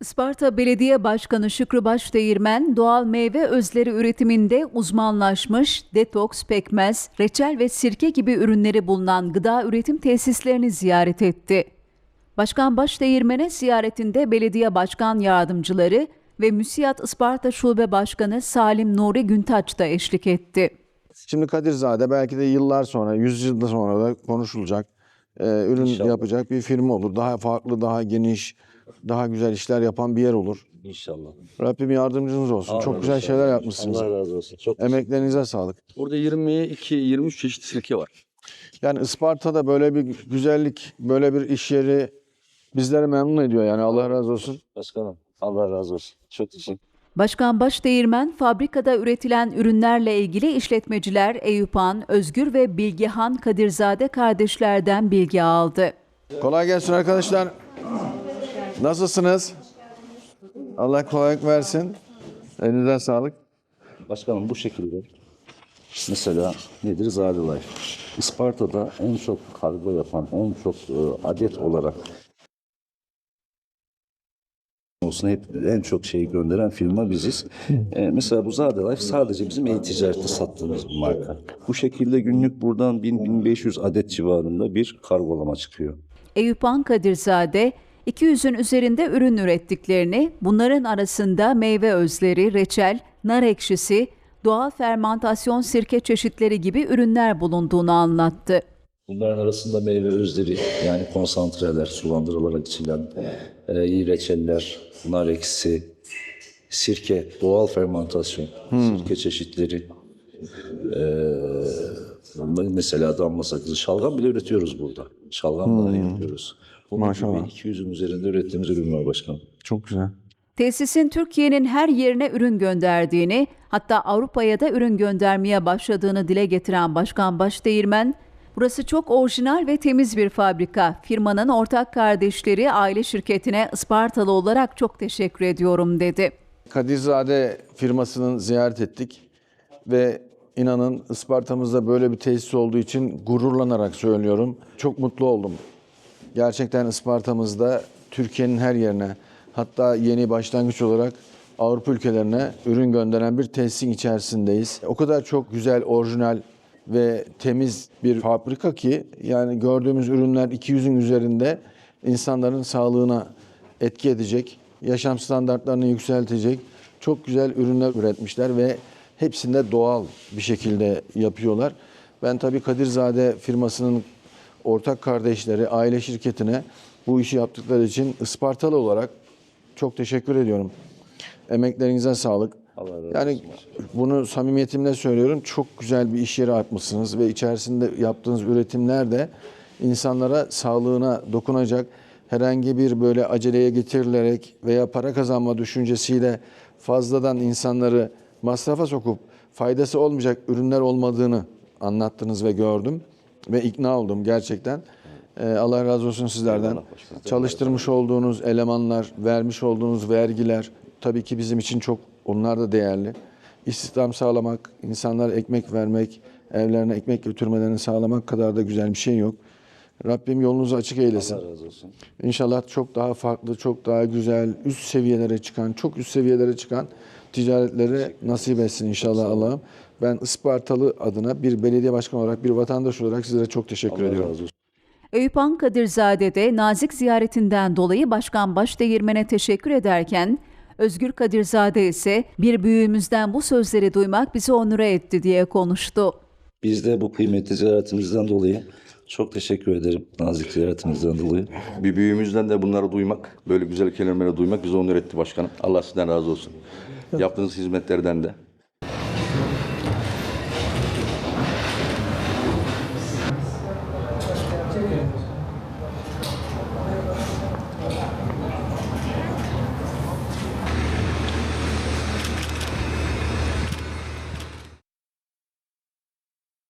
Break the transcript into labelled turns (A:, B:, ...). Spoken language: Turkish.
A: Isparta Belediye Başkanı Şükrü Başdeğirmen, doğal meyve özleri üretiminde uzmanlaşmış detoks, pekmez, reçel ve sirke gibi ürünleri bulunan gıda üretim tesislerini ziyaret etti. Başkan Başdeğirmen'e ziyaretinde belediye başkan yardımcıları ve MÜSİAD Isparta Şube Başkanı Salim Nuri Güntaç da eşlik etti.
B: Şimdi Kadirzade belki de yıllar sonra, yüz yıl sonra da konuşulacak, e, ürün
C: İnşallah.
B: yapacak bir firma olur. Daha farklı, daha geniş, daha güzel işler yapan bir yer olur.
C: İnşallah.
B: Rabbim yardımcınız olsun. Çok
C: Amin
B: güzel
C: inşallah.
B: şeyler yapmışsınız.
C: Allah razı olsun. Çok
B: Emeklerinize sağlık.
D: Burada 22-23 çeşit sirke var.
B: Yani Isparta'da böyle bir güzellik, böyle bir iş yeri bizleri memnun ediyor yani Allah razı olsun.
C: Başkanım Allah razı olsun. Çok teşekkür
A: Başkan Başdeğirmen, fabrikada üretilen ürünlerle ilgili işletmeciler Eyüphan, Özgür ve Bilgehan Kadirzade kardeşlerden bilgi aldı.
B: Kolay gelsin arkadaşlar. Nasılsınız? Allah kolaylık versin. Elinize sağlık.
C: Başkanım bu şekilde mesela nedir Zade Life? Isparta'da en çok kargo yapan, en çok e, adet olarak olsun hep en çok şeyi gönderen firma biziz. E, mesela bu Zade Life sadece bizim e-ticarette sattığımız bir marka. Bu şekilde günlük buradan 1000-1500 adet civarında bir kargolama çıkıyor.
A: Eyüphan Kadirzade, 200'ün üzerinde ürün ürettiklerini, bunların arasında meyve özleri, reçel, nar ekşisi, doğal fermantasyon sirke çeşitleri gibi ürünler bulunduğunu anlattı.
C: Bunların arasında meyve özleri yani konsantreler, sulandırılarak içilen e, iyi reçeller, nar ekşisi, sirke, doğal fermentasyon, sirke çeşitleri, e, mesela damla sakızı, şalgam bile üretiyoruz burada. Şalgam da yapıyoruz. Bunun
B: Maşallah.
C: gibi 200'ün üzerinde ürettiğimiz ürün var başkanım.
B: Çok güzel.
A: Tesisin Türkiye'nin her yerine ürün gönderdiğini, hatta Avrupa'ya da ürün göndermeye başladığını dile getiren Başkan Başdeğirmen, burası çok orijinal ve temiz bir fabrika. Firmanın ortak kardeşleri aile şirketine Ispartalı olarak çok teşekkür ediyorum dedi.
B: Kadirzade firmasını ziyaret ettik ve inanın Isparta'mızda böyle bir tesis olduğu için gururlanarak söylüyorum. Çok mutlu oldum. Gerçekten Isparta'mızda Türkiye'nin her yerine hatta yeni başlangıç olarak Avrupa ülkelerine ürün gönderen bir tesisin içerisindeyiz. O kadar çok güzel, orijinal ve temiz bir fabrika ki yani gördüğümüz ürünler 200'ün üzerinde insanların sağlığına etki edecek, yaşam standartlarını yükseltecek çok güzel ürünler üretmişler ve hepsinde doğal bir şekilde yapıyorlar. Ben tabii Kadirzade firmasının ortak kardeşleri, aile şirketine bu işi yaptıkları için Ispartalı olarak çok teşekkür ediyorum. Emeklerinize sağlık. Yani bunu samimiyetimle söylüyorum. Çok güzel bir iş yeri açmışsınız ve içerisinde yaptığınız üretimler de insanlara sağlığına dokunacak herhangi bir böyle aceleye getirilerek veya para kazanma düşüncesiyle fazladan insanları masrafa sokup faydası olmayacak ürünler olmadığını anlattınız ve gördüm ve ikna oldum gerçekten. Ee, Allah razı olsun sizlerden. Çalıştırmış olduğunuz elemanlar, vermiş olduğunuz vergiler tabii ki bizim için çok onlar da değerli. İstihdam sağlamak, insanlara ekmek vermek, evlerine ekmek götürmelerini sağlamak kadar da güzel bir şey yok. Rabbim yolunuzu açık eylesin.
C: Allah razı olsun.
B: İnşallah çok daha farklı, çok daha güzel, üst seviyelere çıkan, çok üst seviyelere çıkan ticaretleri nasip etsin inşallah Allah'ım. Ben Ispartalı adına bir belediye başkanı olarak, bir vatandaş olarak sizlere çok teşekkür
C: Allah
B: ediyorum.
C: razı olsun.
A: Eyüphan Kadirzade de nazik ziyaretinden dolayı Başkan Başdeğirmen'e teşekkür ederken, Özgür Kadirzade ise bir büyüğümüzden bu sözleri duymak bizi onure etti diye konuştu.
C: Biz de bu kıymetli ziyaretimizden dolayı çok teşekkür ederim. Nazik ziyaretimizden dolayı.
D: Bir büyüğümüzden de bunları duymak, böyle güzel kelimeleri duymak bizi onur etti başkanım. Allah sizden razı olsun. Yaptığınız hizmetlerden de.